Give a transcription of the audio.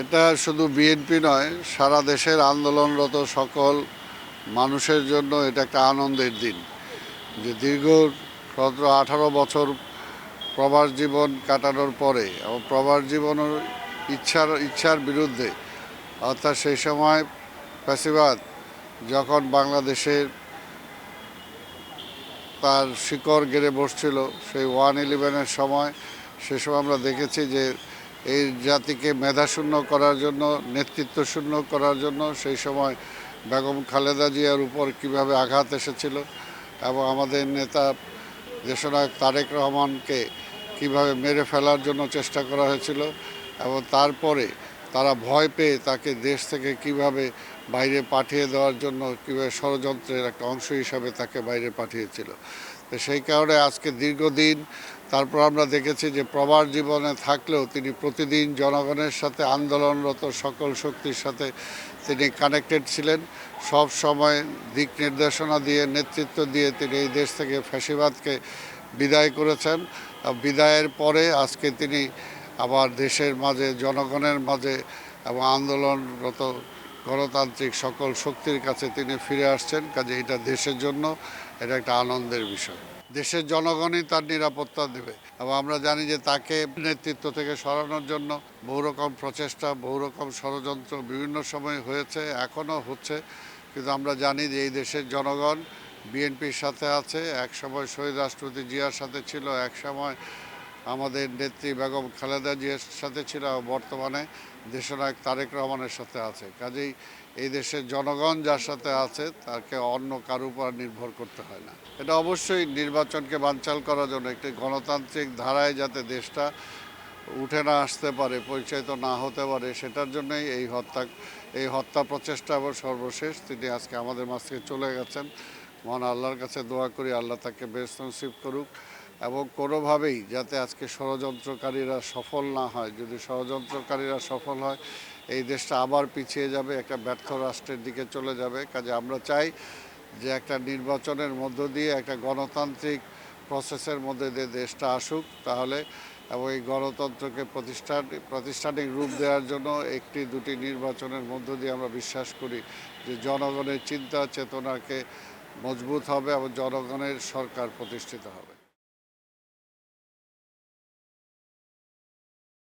এটা শুধু বিএনপি নয়, সারা দেশের আন্দোলনরত সকল মানুষের জন্য এটা একটা আনন্দের দিন। যে দীর্ঘ সতেরো, আঠারো বছর প্রবাস জীবন কাটানোর পরে, এবং প্রবাস জীবনের ইচ্ছার ইচ্ছার বিরুদ্ধে, অর্থাৎ সেই সময় ফ্যাসিবাদ যখন বাংলাদেশের তার শিকড় গেড়ে বসছিল, সেই ওয়ান ইলেভেনের সময়, সে সময় আমরা দেখেছি যে এই জাতিকে মেধাশূন্য করার জন্য নেতৃত্বশূন্য করার জন্য সেই সময় বেগম খালেদা জিয়ার উপর কীভাবে আঘাত এসেছিল এবং আমাদের নেতা দেশনায়ক তারেক রহমানকে কীভাবে মেরে ফেলার জন্য চেষ্টা করা হয়েছিল এবং তারপরে তারা ভয় পেয়ে তাকে দেশ থেকে কীভাবে বাইরে পাঠিয়ে দেওয়ার জন্য কীভাবে ষড়যন্ত্রের একটা অংশ হিসাবে তাকে বাইরে পাঠিয়েছিল। তো সেই কারণে আজকে দীর্ঘদিন তারপর আমরা দেখেছি যে প্রবার জীবনে থাকলেও তিনি প্রতিদিন জনগণের সাথে, আন্দোলনরত সকল শক্তির সাথে তিনি কানেক্টেড ছিলেন। সব সময় দিক নির্দেশনা দিয়ে, নেতৃত্ব দিয়ে তিনি এই দেশ থেকে ফ্যাসিবাদকে বিদায় করেছেন। বিদায়ের পরে আজকে তিনি আবার দেশের মাঝে, জনগণের মাঝে এবং আন্দোলনরত গণতান্ত্রিক সকল শক্তির কাছে তিনি ফিরে আসছেন, কাজে এটা দেশের জন্য, এটা একটা আনন্দের বিষয়। দেশের জনগণই তার নিরাপত্তা দেবে। এবং আমরা জানি যে তাকে নেতৃত্ব থেকে সরানোর জন্য বহু রকম প্রচেষ্টা বহু রকম ষড়যন্ত্র বিভিন্ন সময় হয়েছে, এখনও হচ্ছে। কিন্তু আমরা জানি যে এই দেশের জনগণ, বিএনপির সাথে আছে এক সময় শহীদ রাষ্ট্রপতি জিয়ার সাথে ছিল এক সময় আমাদের নেত্রী বেগম খালেদা জিয়ার সাথে ছিল বর্তমানে দেশনায়ক তারেক রহমানের সাথে আছে। কাজেই এই দেশের জনগণ যার সাথে আছে, তাকে অন্য কারও উপর নির্ভর করতে হয় না। এটা অবশ্যই নির্বাচনকে বানচাল করার জন্য একটি গণতান্ত্রিক ধারায় যাতে দেশটা উঠে না আসতে পারে, পরিচালিত না হতে পারে, সেটার জন্যই এই হত্যা এই হত্যা প্রচেষ্টা এবং সর্বশেষ তিনি আজকে আমাদের মাঝ থেকে চলে গেছেন। মহান আল্লাহর কাছে দোয়া করি, আল্লাহ তাকে বেস্ট নসিব করুক। এবং কোনোভাবেই যাতে আজকে ষড়যন্ত্রকারীরা সফল না হয়, যদি ষড়যন্ত্রকারীরা সফল হয়, এই দেশটা আবার পিছিয়ে যাবে, একটা ব্যর্থ রাষ্ট্রের দিকে চলে যাবে। কাজে আমরা চাই যে একটা নির্বাচনের মধ্য দিয়ে একটা গণতান্ত্রিক প্রসেসের মধ্যে দিয়ে দেশটা আসুক তাহলে, এবং এই গণতন্ত্রকে প্রতিষ্ঠান, প্রাতিষ্ঠানিক রূপ দেওয়ার জন্য একটি দুটি নির্বাচনের মধ্য দিয়ে আমরা বিশ্বাস করি যে জনগণের চিন্তা চেতনাকে মজবুত হবে এবং জনগণের সরকার প্রতিষ্ঠিত হবে।